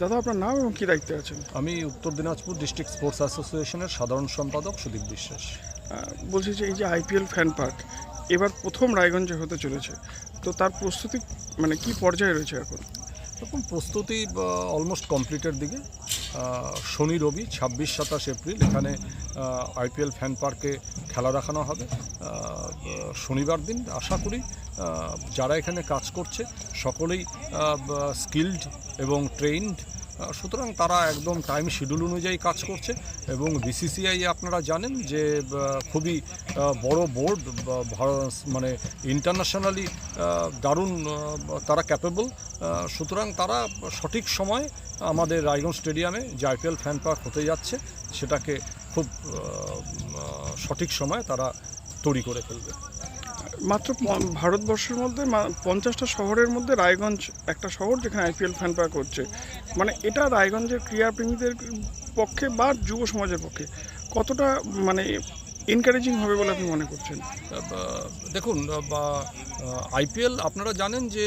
দাদা আপনার নাম এবং কী দায়িত্বে আছেন? আমি উত্তর দিনাজপুর ডিস্ট্রিক্ট স্পোর্টস অ্যাসোসিয়েশনের সাধারণ সম্পাদক সুদীপ বিশ্বাস। বলছি যে এই যে আইপিএল ফ্যান পার্ক এবার প্রথম রায়গঞ্জে হতে চলেছে। তো তার প্রস্তুতি মানে কি পর্যায়ে রয়েছে এখন? এখন প্রস্তুতি অলমোস্ট কমপ্লিটের দিকে। শনি রবি ছাব্বিশ সাতাশ এপ্রিল এখানে আইপিএল ফ্যান পার্কে খেলা দেখানো হবে। শনিবার দিন আশা করি যারা এখানে কাজ করছে সকলেই স্কিল্ড এবং ট্রেইনড সুতরাং তারা একদম টাইম শিডিউল অনুযায়ী কাজ করছে এবং বিসিসিআই আপনারা জানেন যে খুবই বড় বোর্ড মানে ইন্টারন্যাশনালি দারুণ তারা ক্যাপেবল সুতরাং তারা সঠিক সময় আমাদের রায়গঞ্জ স্টেডিয়ামে যে আইপিএল ফ্যান পার্ক হতে যাচ্ছে, সেটাকে খুব সঠিক সময়ে তারা তৈরি করে ফেলবে। মাত্র ভারতবর্ষের মধ্যে পঞ্চাশটা শহরের মধ্যে রায়গঞ্জ একটা শহর যেখানে আইপিএল ফ্যান পার্ক হচ্ছে মানে এটা রায়গঞ্জের ক্রীড়াপ্রেমীদের পক্ষে বা যুব সমাজের পক্ষে কতটা মানে এনকারেজিং হবে বলে আপনি মনে করছেন? দেখুন আইপিএল আপনারা জানেন যে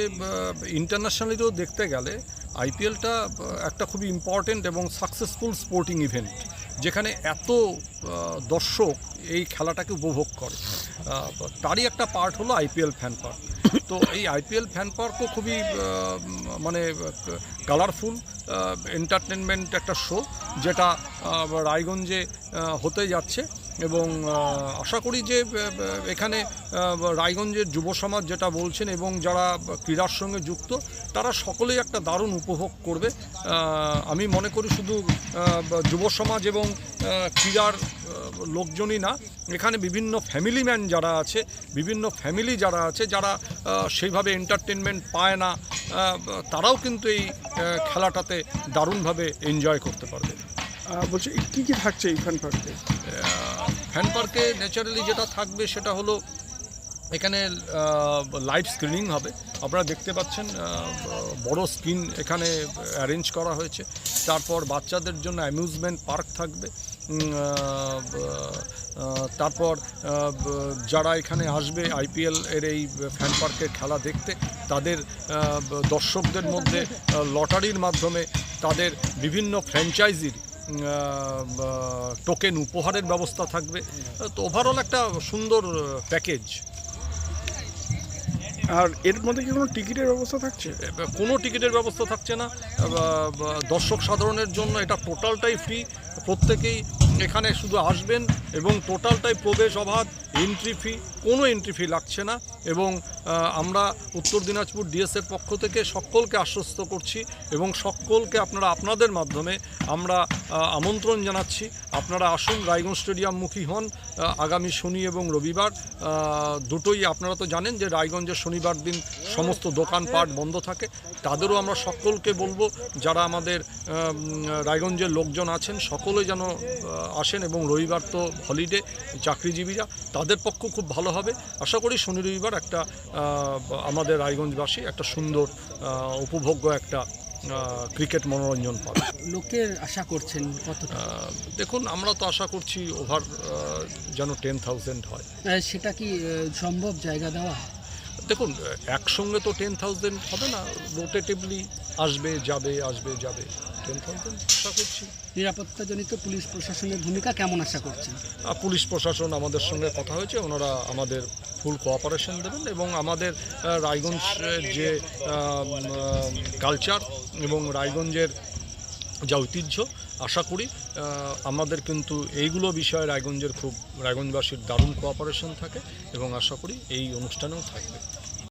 ইন্টারন্যাশনালিও দেখতে গেলে আইপিএলটা একটা খুবই ইম্পর্টেন্ট এবং সাকসেসফুল স্পোর্টিং ইভেন্ট যেখানে এত দর্শক এই খেলাটাকে উপভোগ করে। তারই একটা পার্ট হলো আইপিএল ফ্যান পার্ক তো এই আইপিএল ফ্যান পার্কও খুবই মানে কালারফুল এন্টারটেনমেন্ট একটা শো যেটা রায়গঞ্জে হতে যাচ্ছে এবং আশা করি যে এখানে রায়গঞ্জের যুব সমাজ যেটা বলছেন এবং যারা ক্রীড়ার সঙ্গে যুক্ত, তারা সকলেই একটা দারুণ উপভোগ করবে। আমি মনে করি শুধু যুব সমাজ এবং ক্রীড়ার লোকজনই না এখানে বিভিন্ন ফ্যামিলি ম্যান যারা আছে বিভিন্ন ফ্যামিলি যারা আছে যারা সেইভাবে এন্টারটেনমেন্ট পায় না তারাও কিন্তু এই খেলাটাতে দারুণভাবে এনজয় করতে পারবে। বলছি কী কী থাকছে এই ফ্যান পার্কে ফ্যান পার্কে ন্যাচারালি যেটা থাকবে সেটা হলো এখানে লাইভ স্ক্রিনিং হবে। আপনারা দেখতে পাচ্ছেন বড় স্ক্রিন এখানে অ্যারেঞ্জ করা হয়েছে। তারপর বাচ্চাদের জন্য অ্যামিউজমেন্ট পার্ক থাকবে। তারপর যারা এখানে আসবে আইপিএল এর এই ফ্যান পার্কের খেলা দেখতে, তাদের দর্শকদের মধ্যে লটারির মাধ্যমে তাদের বিভিন্ন ফ্র্যাঞ্চাইজির টোকেন উপহারের ব্যবস্থা থাকবে। তো ওভারঅল একটা সুন্দর প্যাকেজ আর এর মধ্যে কি কোনো টিকিটের ব্যবস্থা থাকছে? কোনো টিকিটের ব্যবস্থা থাকছে না। দর্শক সাধারণের জন্য এটা টোটালটাই ফ্রি। প্রত্যেকেই এখানে শুধু আসবেন এবং টোটালটাই প্রবেশ অবাধ এন্ট্রি ফি কোনো এন্ট্রি ফি লাগছে না। এবং আমরা উত্তর দিনাজপুর ডিএসের পক্ষ থেকে সকলকে আশ্বস্ত করছি এবং সকলকে আপনারা আপনাদের মাধ্যমে আমরা আমন্ত্রণ জানাচ্ছি। আপনারা আসুন, রায়গঞ্জ স্টেডিয়ামমুখী হন। আগামী শনি এবং রবিবার দুটোই আপনারা তো জানেন যে রায়গঞ্জের শনিবার দিন সমস্ত দোকানপাট বন্ধ থাকে। তাদেরও আমরা সকলকে বলব, যারা আমাদের রায়গঞ্জের লোকজন আছেন, সকলে যেন আসেন এবং রবিবার তো হলিডে, চাকরিজীবীরা, তাদের পক্ষ খুব ভালো হবে। আশা করি শনি রবিবার একটা আমাদের রায়গঞ্জবাসী একটা সুন্দর উপভোগ্য একটা ক্রিকেট মনোরঞ্জন পাবে। লোকের আশা করছেন আহ, দেখুন আমরা তো আশা করছি ওভার যেন টেন থাউজেন্ড হয়। সেটা কি সম্ভব জায়গা দেওয়া? দেখুন একসঙ্গে তো টেন থাউজেন্ড হবে না রোটেটিভলি আসবে যাবে আসবে যাবে। টেন থাউজেন্ড আশা করছি। নিরাপত্তাজনিত পুলিশ প্রশাসনের ভূমিকা কেমন আশা করছেন? পুলিশ প্রশাসন আমাদের সঙ্গে কথা হয়েছে ওনারা আমাদের ফুল কোঅপারেশন দেবেন এবং আমাদের রায়গঞ্জের যে কালচার এবং রায়গঞ্জের যা ঐতিহ্য, আশা করি আমাদের কিন্তু এইগুলো বিষয়ে রায়গঞ্জের খুব, রায়গঞ্জবাসীর দারুণ কোঅপারেশন থাকে এবং আশা করি এই অনুষ্ঠানেও থাকবে।